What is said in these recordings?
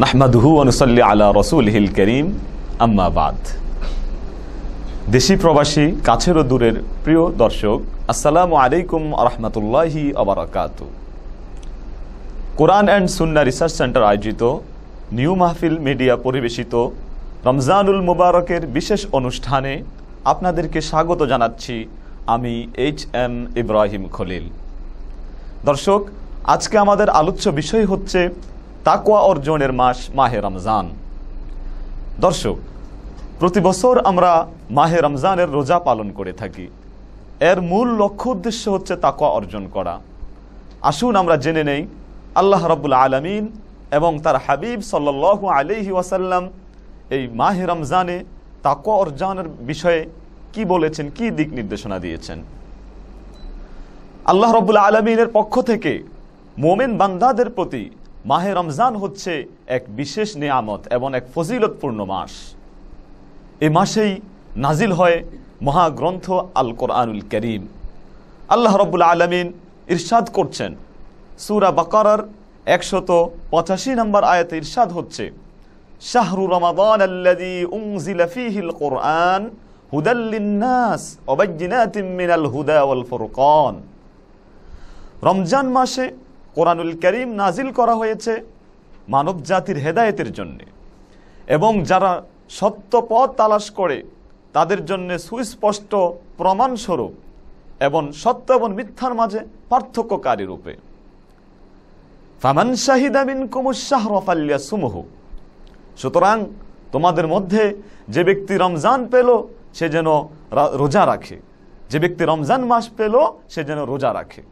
নাহমাদুহু অনুসল্লি আলা রসুলহিল করিম। আম্মাবাদ দেশি প্রবাসী, কাছের ও দূরের প্রিয় দর্শক, আসসালামু আলাইকুম আরহামতুল্লাহি আবরাকাত Quran and Sunnah research center আয়োজিত নিউ মাহফিল মিডিয়া পরিবেশিত রমজানুল মুবারকের বিশেষ অনুষ্ঠানে আপনাদেরকে স্বাগত জানাচ্ছি আমি এইচ এম ইব্রাহিম খলিল। দর্শক, আজকে আমাদের আলোচ্য বিষয় হচ্ছে তাকওয়া অর্জনের মাস, মাহে রমজান। দর্শক, প্রতি বছর আমরা মাহে রমজানের রোজা পালন করে থাকি। এর মূল লক্ষ্য উদ্দেশ্য হচ্ছে তাকুয়া অর্জন করা। আসুন আমরা জেনে নেই, আল্লাহ রব্বুল আলমিন এবং তার হাবিব সাল্লাল্লাহু আলহি ওয়াসাল্লাম এই মাহে রমজানে তাকওয়া অর্জনের বিষয়ে কি বলেছেন, কি দিক নির্দেশনা দিয়েছেন। আল্লাহ রব্বুল আলমিনের পক্ষ থেকে মোমেন বান্দাদের প্রতি মাহে রমজান হচ্ছে এক বিশেষ নিয়ামত এবং এক ফজিলতপূর্ণ মাস। এ মাসেই নাজিল হয় মহাগ্রন্থ আল কোরআনুল করিম। আল্লাহ রব্বুল আলমিন ইরশাদ করছেন। সুরা বাকারার একশত পঁচাশি নম্বর আয়াতে ইরশাদ হচ্ছে, শাহরু রমাদান কোরআন মিনাল হুদা ওয়াল রমজান মাসে কোরআনুল করিম নাজিল করা হয়েছে মানব জাতির হেদায়েতের জন্যে। এবং যারা সত্য পথ তালাশ করে, তাদের জন্য সুস্পষ্ট প্রমাণস্বরূপ এবং সত্য এবং মিথ্যার মাঝে পার্থক্যকারী রূপে। ফামান শাহিদামিন কুমুশাহরফাল্লিয়া সুমুহু সুতরাং তোমাদের মধ্যে যে ব্যক্তি রমজান পেল, সে যেন রোজা রাখে। যে ব্যক্তি রমজান মাস পেল, সে যেন রোজা রাখে।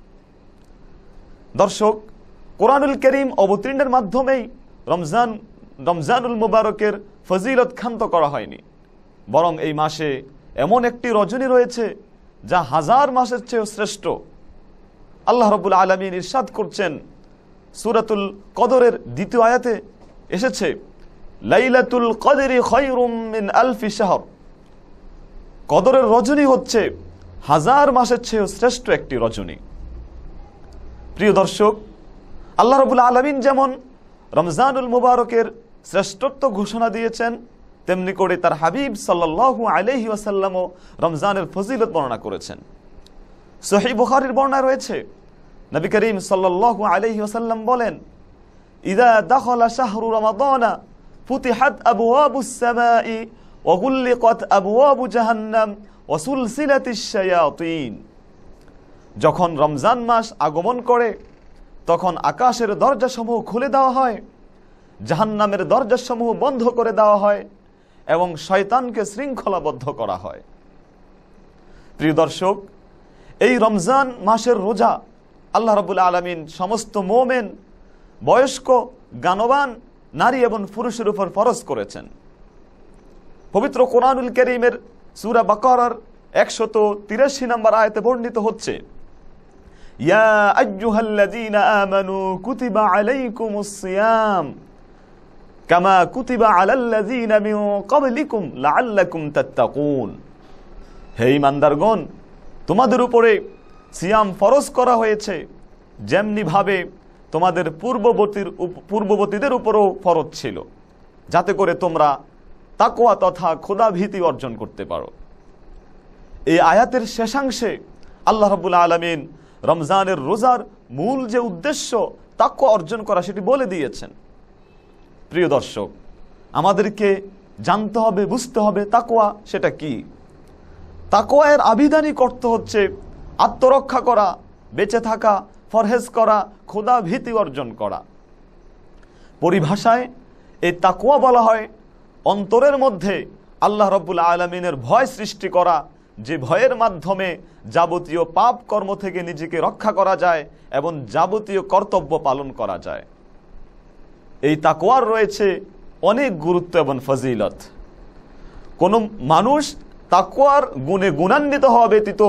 দর্শক, কোরআনুল করিম অবতীর্ণের মাধ্যমেই রমজান, রমজানুল মুবারকের ফজিলত ক্ষান্ত করা হয়নি। বরং এই মাসে এমন একটি রজনী রয়েছে, যা হাজার মাসের চেয়েও শ্রেষ্ঠ। আল্লাহ রবুল আলমিন ইরশাদ করছেন, সুরাতুল কদরের দ্বিতীয় আয়াতে এসেছে, লাইলাতুল কদরি মিন আলফি শাহর। কদরের রজনী হচ্ছে হাজার মাসের চেয়েও শ্রেষ্ঠ একটি রজনী। প্রিয় দর্শক, আল্লাহ রবুল্লা আলমিন যেমন রমজানুল মুবারকের শ্রেষ্ঠত্ব ঘোষণা দিয়েছেন, তেমনি করে তার হাবিব সাল্লাহু আলহি ওয়াসাল্লামও রমজানের ফজিলত বর্ণনা করেছেন। সহি বুখারির বর্ণনা রয়েছে, নবী করিম সাল্লাহু আলহি ওয়াসাল্লাম বলেন, ইদা দখলা শাহরু রমাদানা, ফুতিহাত আবওয়াবুস সামাই ওয়াগুল্লিকাত আবওয়াবু জাহান্নাম ওয়াসুলসিলাতিশ শায়াতিন। যখন রমজান মাস আগমন করে, তখন আকাশের দরজাসমূহ খুলে দেওয়া হয়, জাহান্নামের দরজাসমূহ বন্ধ করে দেওয়া হয় এবং শয়তানকে শৃঙ্খলাবদ্ধ করা হয়। প্রিয় দর্শক, এই রমজান মাসের রোজা আল্লাহ রবুল আলমিন সমস্ত মোমেন, বয়স্ক গানবান নারী এবং পুরুষের উপর ফরজ করেছেন। পবিত্র কোরআনুল করিমের সুরা বাকরার একশত তিরাশি নম্বর আয়তে বর্ণিত হচ্ছে তোমাদের উপরে সিয়াম ফরজ করা হয়েছে, যেমনি ভাবে তোমাদের পূর্ববর্তীর পূর্ববর্তীদের উপরও ফরজ ছিল, যাতে করে তোমরা তাকওয়া তথা খোদাভীতি অর্জন করতে পারো। এই আয়াতের শেষাংশে আল্লাহ রবুল্লা আলমিন রমজানের রোজার মূল যে উদ্দেশ্য তাক্য অর্জন করা, সেটি বলে দিয়েছেন। প্রিয় দর্শক, আমাদেরকে জানতে হবে, বুঝতে হবে তাকোয়া সেটা কি। তাকোয়ার আবিধানিক অর্থ হচ্ছে আত্মরক্ষা করা, বেঁচে থাকা, ফরহেজ করা, খোদা ভীতি অর্জন করা। পরিভাষায় এই তাকুয়া বলা হয় অন্তরের মধ্যে আল্লাহ রব্বুল আলমিনের ভয় সৃষ্টি করা যে ভয়ের মাধ্যমে যাবতীয় পাপ কর্ম থেকে নিজেকে রক্ষা করা যায় এবং যাবতীয় কর্তব্য পালন করা যায়। এই তাকোয়ার রয়েছে অনেক গুরুত্ব এবং ফজিলত। কোনো মানুষ তাকোয়ার গুণে গুণান্বিত হওয়া ব্যতীত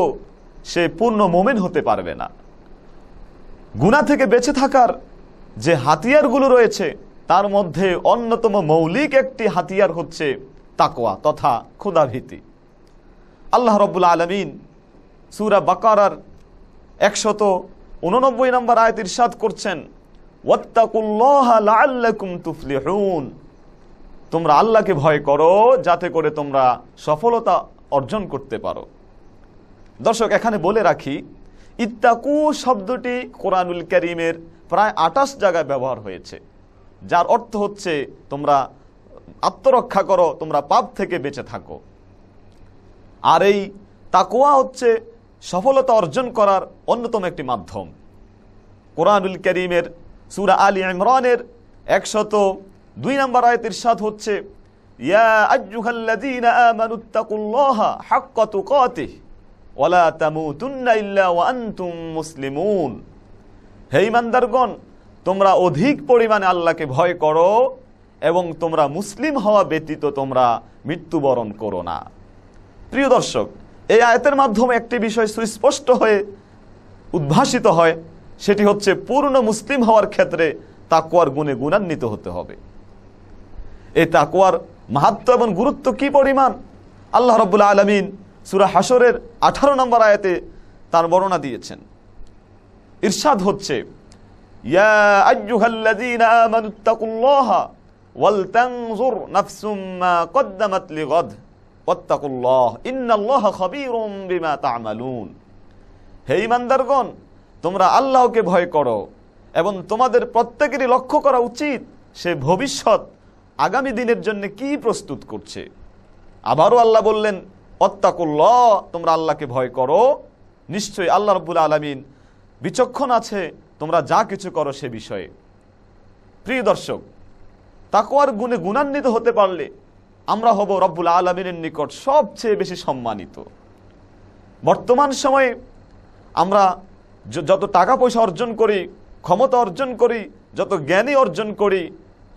সে পূর্ণ মোমেন হতে পারবে না। গুণা থেকে বেঁচে থাকার যে হাতিয়ারগুলো রয়েছে, তার মধ্যে অন্যতম মৌলিক একটি হাতিয়ার হচ্ছে তাকোয়া তথা ক্ষুদাভীতি আল্লাহ রব্বুল আলমিন সুরা বাকারার একশত উননব্বই নম্বর আয়ত ইরশাদ করছেন তোমরা আল্লাহকে ভয় করো, যাতে করে তোমরা সফলতা অর্জন করতে পারো। দর্শক, এখানে বলে রাখি, ইত্তাকু শব্দটি কোরআনুল করিমের প্রায় আটাশ জায়গায় ব্যবহার হয়েছে, যার অর্থ হচ্ছে তোমরা আত্মরক্ষা করো, তোমরা পাপ থেকে বেঁচে থাকো। আর এই তাকুয়া হচ্ছে সফলতা অর্জন করার অন্যতম একটি মাধ্যম। কোরআনুল করিমের সুরা আলী ইমরানের একশত দুই নম্বর আয়তের সাথ হচ্ছে তোমরা অধিক পরিমাণে আল্লাহকে ভয় করো এবং তোমরা মুসলিম হওয়া ব্যতীত তোমরা মৃত্যুবরণ করো না। প্রিয় দর্শক, এই আয়তের মাধ্যমে একটি বিষয় সুস্পষ্ট হয়ে উদ্ভাসিত হয়, সেটি হচ্ছে পূর্ণ মুসলিম হওয়ার ক্ষেত্রে তাকুয়ার গুণে গুণান্বিত হতে হবে। এই তাকুয়ার মাহাত্ম এবং গুরুত্ব কি পরিমাণ? আল্লাহ রব্বুল্লা আলমিন সুরা হাসরের আঠারো নম্বর আয়াতে তার বর্ণনা দিয়েছেন। ইরশাদ হচ্ছে, ইয়া ইন্নাল্লাহা বিমা হে তোমরা আল্লাহকে ভয় করো এবং তোমাদের প্রত্যেকেরই লক্ষ্য করা উচিত সে ভবিষ্যৎ আগামী দিনের জন্য কি প্রস্তুত করছে। আবারও আল্লাহ বললেন অত্তাকুল্লাহ তোমরা আল্লাহকে ভয় করো। নিশ্চয়ই আল্লাহ রব্বুল আলমিন বিচক্ষণ আছে, তোমরা যা কিছু করো সে বিষয়ে। প্রিয় দর্শক তাকুয়ার গুণে গুণান্বিত হতে পারলে আমরা হব রব্বুল আলমিনের নিকট সবচেয়ে বেশি সম্মানিত। বর্তমান সময়ে আমরা যত টাকা পয়সা অর্জন করি, ক্ষমতা অর্জন করি, যত জ্ঞানী অর্জন করি,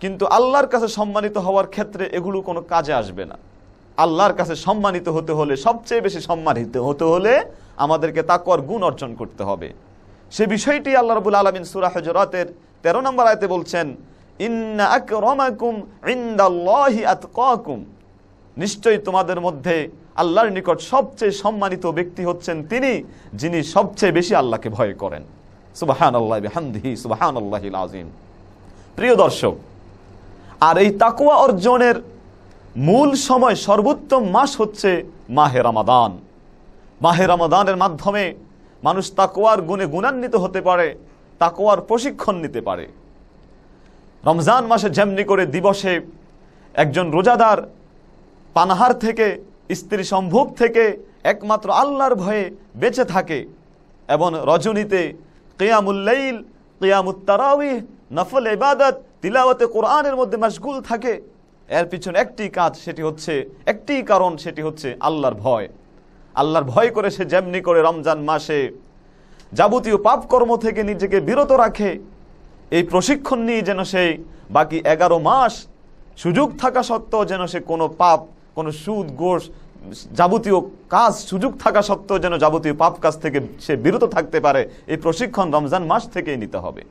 কিন্তু আল্লাহর কাছে সম্মানিত হওয়ার ক্ষেত্রে এগুলো কোনো কাজে আসবে না। আল্লাহর কাছে সম্মানিত হতে হলে, সবচেয়ে বেশি সম্মানিত হতে হলে আমাদেরকে তাকুয়ার গুণ অর্জন করতে হবে। সে বিষয়টি আল্লাহ রবুল আলমিন সুরা হজরাতের তেরো নম্বর আয়তে বলছেন আতকাকুম। নিশ্চয়ই তোমাদের মধ্যে আল্লাহর নিকট সবচেয়ে সম্মানিত ব্যক্তি হচ্ছেন তিনি, যিনি সবচেয়ে বেশি আল্লাহকে ভয় করেন। আল্লাহ আজিম প্রিয় দর্শক, আর এই তাকুয়া অর্জনের মূল সময় সর্বোত্তম মাস হচ্ছে মাহে রমাদান। মাহে রমাদানের মাধ্যমে মানুষ তাকুয়ার গুণে গুণান্বিত হতে পারে তাকুয়ার প্রশিক্ষণ নিতে পারে। রমজান মাসে যেমনি করে দিবসে একজন রোজাদার পানাহার থেকে, স্ত্রী সম্ভোগ থেকে একমাত্র আল্লাহর ভয়ে বেঁচে থাকে, এবং রজনীতে কেয়ামুল্লাইল কেয়ামুত্তারাউি নফল ইবাদত, তিলাওয়াতে কোরআনের মধ্যে মশগুল থাকে। এর পিছনে একটি কাজ সেটি হচ্ছে, একটি কারণ সেটি হচ্ছে আল্লাহর ভয়। আল্লাহর ভয় করে সে যেমনি করে রমজান মাসে যাবতীয় পাপকর্ম থেকে নিজেকে বিরত রাখে এই প্রশিক্ষণ নিয়ে যেন সে বাকি এগারো মাস সুযোগ থাকা সত্ত্বেও যেন সে কোনো পাপ, কোনো সুদ গোষ যাবতীয় কাজ সুযোগ থাকা সত্ত্বেও যেন যাবতীয় পাপ কাজ থেকে সে বিরত থাকতে পারে, এই প্রশিক্ষণ রমজান মাস থেকেই নিতে হবে।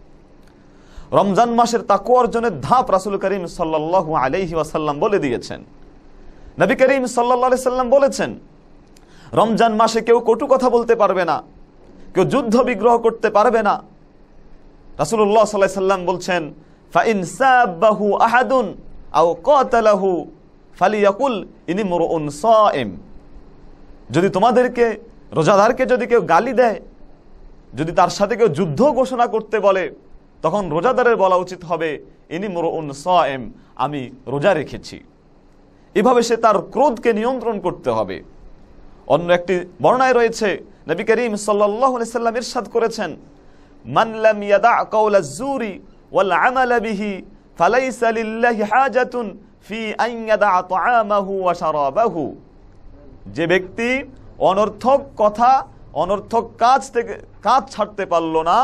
রমজান মাসের তাকু অর্জনের ধাপ রাসুল করিম সাল্লাহ আলহি ওয়াসাল্লাম বলে দিয়েছেন। নবী করিম সাল্লাহ সাল্লাম বলেছেন, রমজান মাসে কেউ কটু কথা বলতে পারবে না, কেউ যুদ্ধ বিগ্রহ করতে পারবে না রাসুল্লাহ সাল্লাহ সাল্লাম বলছেন, ফাইন সাবাহু আহাদুন আও কতালাহু ফালিয়াকুল ইনি মুরউন সাইম. যদি তোমাদেরকে, রোজাদারকে যদি কেউ গালি দেয়, যদি তার সাথে কেউ যুদ্ধ ঘোষণা করতে বলে, তখন রোজাদারের বলা উচিত হবে, ইনি মুরউন সাইম, আমি রোজা রেখেছি। এভাবে সে তার ক্রোধকে নিয়ন্ত্রণ করতে হবে। অন্য একটি বর্ণায় রয়েছে, নবী করিম আলাইহি সাল্লাম ইরশাদ করেছেন মান লাম ইয়াদা কাওলা জুরি ওয়াল আমালা বিহি ফালাইসা লিল্লাহি হাজাতুন ফি আন ইয়াদা তাআমাহু ওয়া শারাবাহু। যে ব্যক্তি অনর্থক কথা, অনর্থক কাজ থেকে, কাজ ছাড়তে পারল না,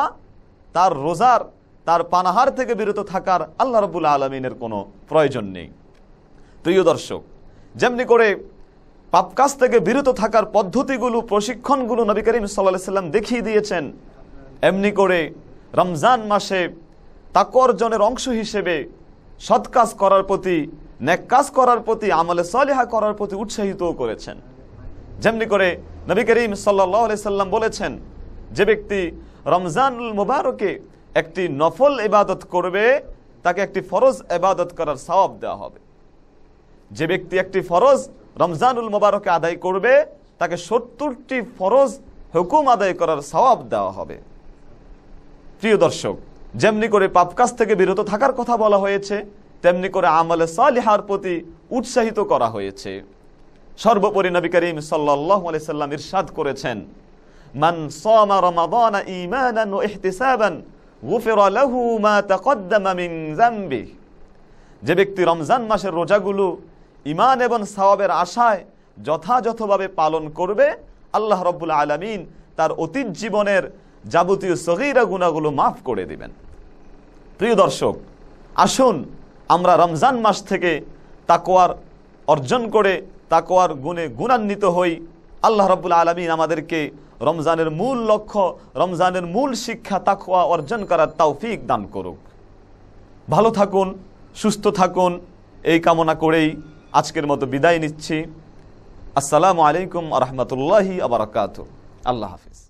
তার রোজার, তার পানাহার থেকে বিরত থাকার আল্লাহ রবুল আলমিনের কোনো প্রয়োজন নেই। প্রিয় দর্শক, যেমনি করে পাপ কাজ থেকে বিরত থাকার পদ্ধতিগুলো, প্রশিক্ষণগুলো নবী করিম সাল্লাহ সাল্লাম দেখিয়ে দিয়েছেন এমনি করে রমজান মাসে তাকর্জনের অংশ হিসেবে সৎ কাজ করার প্রতি ন্যাক কাজ করার প্রতি, আমলে সলেহা করার প্রতি উৎসাহিত করেছেন। যেমনি করে নবী করিম সাল্লাহ সাল্লাম বলেছেন, যে ব্যক্তি রমজানুল মুবারকে একটি নফল ইবাদত করবে, তাকে একটি ফরজ এবাদত করার সওয়াব দেওয়া হবে। যে ব্যক্তি একটি ফরজ রমজানুল মোবারকে আদায় করবে, তাকে সত্তরটি ফরজ হুকুম আদায় করার সওয়াব দেওয়া হবে। প্রিয় দর্শক, যেমনি করে পাপ কাজ থেকে বিরত থাকার কথা বলা হয়েছে, তেমনি করে আমলে সালিহার প্রতি উৎসাহিত করা হয়েছে। সর্বোপরি নবী করিম আলাইহি সাল্লাম ইরশাদ করেছেন, মান সামা রমাদান ঈমানান ওয়া ইহতিসাবান, গুফিরা লাহু মা তাকদ্দামা মিন যামবিহি। যে ব্যক্তি রমজান মাসের রোজাগুলো ইমান এবং সওয়াবের আশায় যথাযথভাবে পালন করবে, আল্লাহ রব্বুল আলমিন তার অতীত জীবনের যাবতীয় সগিরা গুণাগুলো মাফ করে দিবেন। প্রিয় দর্শক, আসুন আমরা রমজান মাস থেকে তাকোয়ার অর্জন করে তাকোয়ার গুণে গুণান্বিত হই। আল্লাহ রব্বুল আলমিন আমাদেরকে রমজানের মূল লক্ষ্য, রমজানের মূল শিক্ষা তাকোয়া অর্জন করার তৌফিক দান করুক। ভালো থাকুন, সুস্থ থাকুন, এই কামনা করেই আজকের মতো বিদায় নিচ্ছি। আসসালামু আলাইকুম রহমতুল্লাহি আবরাকাত আল্লাহ হাফিজ।